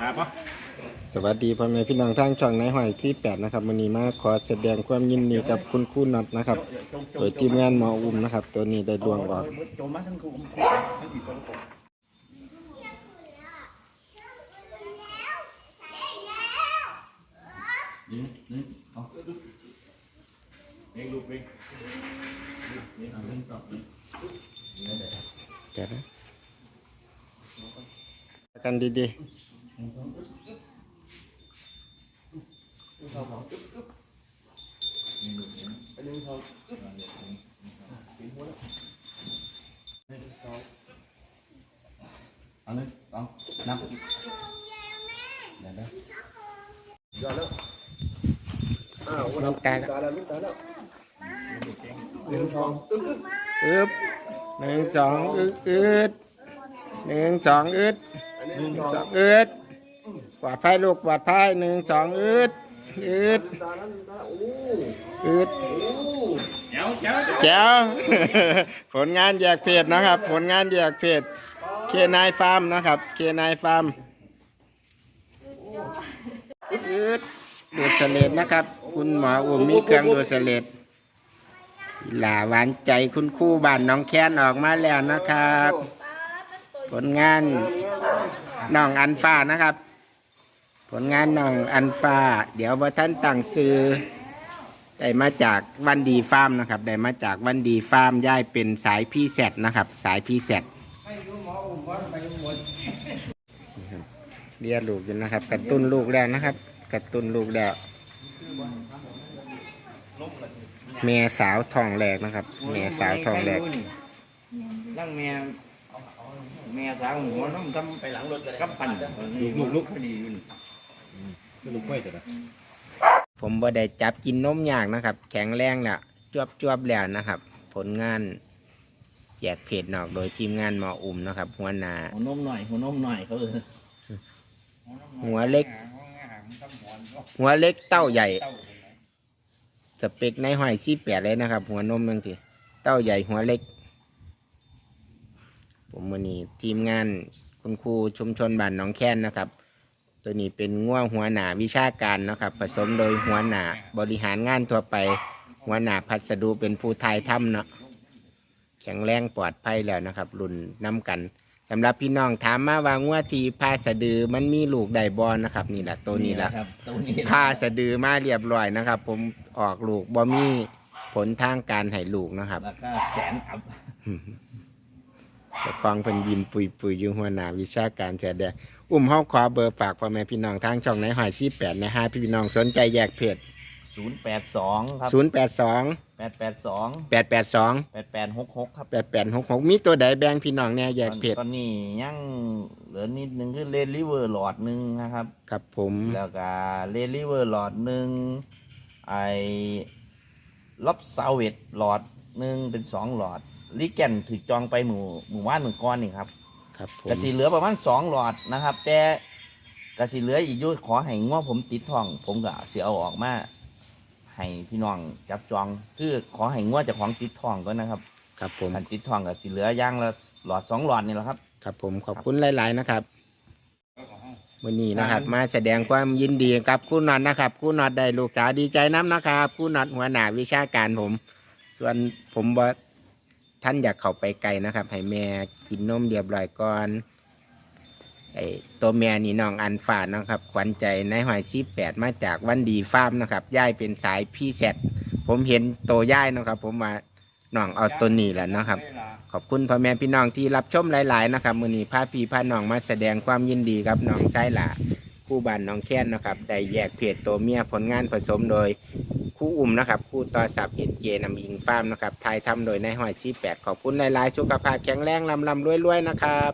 ครับเนาะสวัสดีพ่อแม่พี่น้องทางช่องในายหอยที่แปดนะครับวันนี้มาขอแสดงความยินดีกับคุณครูน็อตนะครับโดยทีมงานหมออุ้มนะครับ ตัวนี้ได้ดวงออกโจมมาทั้งคู่ทั้งสี่คน นี่นี่เอาเองลูกเองนี่เอาเล่นต่อแกนะกันดีเอาเลยเอานับเดี๋ยวนะๆน้องกายอึ๊บหนึ่งสองอึดอึดหนึ่งสอ ปลอดภัยลูกปลอดภัยหนึ่งสองอึดอึดอึดเดี๋ยวเดี๋ยวแจ๋วผลงานแยกเพจนะครับ ผลงานแยกเพจเคนายฟาร์มนะครับเคนายฟาร์มอึดดูดเสลดนะครับ คุณหมออุ้มมีเครื่องดูดเสลดหลาหวานใจคุณคู่บ้านน้องแค้นออกมาแล้วนะครับ ผลงานน้องอันฟ้านะครับ ผลงานน้องอันฟ้า เดี๋ยวว่าท่านตั้งซื้อได้มาจากวันดีฟาร์มนะครับได้มาจากวันดีฟาร์มย่ายเป็นสายพีแซดนะครับ สายพีแซดเรียลูกอยู่นะครับ กระตุ้นลูกแล้วนะครับ กระตุ้นลูกแล้วเมียสาวทองแรกนะครับเมียสาวทองแรกร่างเมียเมียสาวหัวน้ำทำไปหลังรถกับปั่นลูกลูกพอดีอยู่ ลูกไม่แต่ละผมบ่ได้จับกินนมยากนะครับ แข็งแรงแล้วจวบจวบๆแล้วนะครับ ผลงานแยกเพจนอกโดยทีมงานหมออุ่มนะครับหัวหน้าหัวนมหน่อยหัวนมหน่อยเขาเออหัวเล็ก หัวเล็กเต้าใหญ่ สเปกในหอยซี่แปดเลยนะครับ หัวนมบางทีเต้าใหญ่หัวเล็ก ผมวันนี้ทีมงานคุณครูชุมชนบ้านหนองแค้นนะครับ ตัวนี้เป็นง่วหัวหนาวิชาการนะครับ ผสมโดยหัวหนาบริหารงานทั่วไป หัวหนาพัสดุเป็นผู้ไทยถ้ำเนาะแข็งแรงปลอดภัยแล้วนะครับ รุ่นน้ำกันสำหรับพี่น้องถามมาว่างัวทีพาสะดือมันมีลูกไดบอลนะครับ นี่แหละตัวนี้แหละครับตัวนี้ผ้าสะดือมาเรียบร้อยนะครับ ผมออกลูกบ่มีผลทางการให้ลูกนะครับ ราคาแสนอัพแต่ฟังเพิ่นยิ้มปุยปุยๆอยู่หัวหน้าวิชาการแสดง อุ้มเฮาขอเบอร์ฝากพ่อแม่พี่น้องทางช่องในหอยซี่แปดนะฮะพี่น้องสนใจแยกเพจศูนย์แปดสองครับศูนย์แปดสองแปดแปดสองแปดแปดสองแปดแปดหกหกครับแปดแปดหกหกมีตัวใดแบ่งพี่น้องแน่แยกเพจตอนนี้ยังเหลือนิดนึงคือเลนลิเวอร์หลอดหนึ่งนะครับ ครับผมแล้วก็เลนลิเวอร์หลอดหนึ่งไอ้ล็อบซาเวตหลอดหนึ่งเป็นสองหลอดลิแกนถือจองไปหมู่หมู่บ้านหนึ่งก้อนนี่ครับ ครับผมกระสีเหลือประมาณสองหลอดนะครับ แต่กระสีเหลืออีกอยุขอให้ง้อผมติดทอง ผมก็เสียเอาออกมาให้พี่น้องจับจอง คือขอให้ง้อเจากของติดทองก็นะครับ ครับผมอันติดทองกับสีเหลือย่างละหลอดสองหลอดนี่แหละครับ ครับผมขอบคุณหลาย ๆ นะครับวันนี้นะครับ มาแสดงความยินดีกับครู่น็อตนะครับครู่น็อตได้ลูกสาวดีใจน้ำนะครับครู่น็อตหัวหน้าวิชาการผม ส่วนผมบ่ ท่านอยากเข้าไปไกลนะครับ ให้แม่กินนมเรียบร้อยก่อนไอ้ตัวแม่นี่น้องอันฝาดนะครับ ขวัญใจในหอยซีแปดมาจากวันดีฟาร์มนะครับย่ายเป็นสายพี่แซดผมเห็นโตวย่ายนะครับ ผมมาน้องเอาตัวนี้แหละนะครับ ขอบคุณพ่อแม่พี่น้องที่รับชมหลาย ๆ นะครับมือนี้พาพี่พาน้องมาแสดงความยินดีกับน้องชายหล่าคู่บ้านน้องแค้นนะครับได้แยกเพจตัวเมียผลงานผสมโดย คู่อุ่มนะครับคู่ต่อสับเอ็นเจนำยิงฟามนะครับไทยทำโดยนายหอยซีแปดขอบคุณหลายๆสุขภาพแข็งแรงลำลำรวยๆนะครับ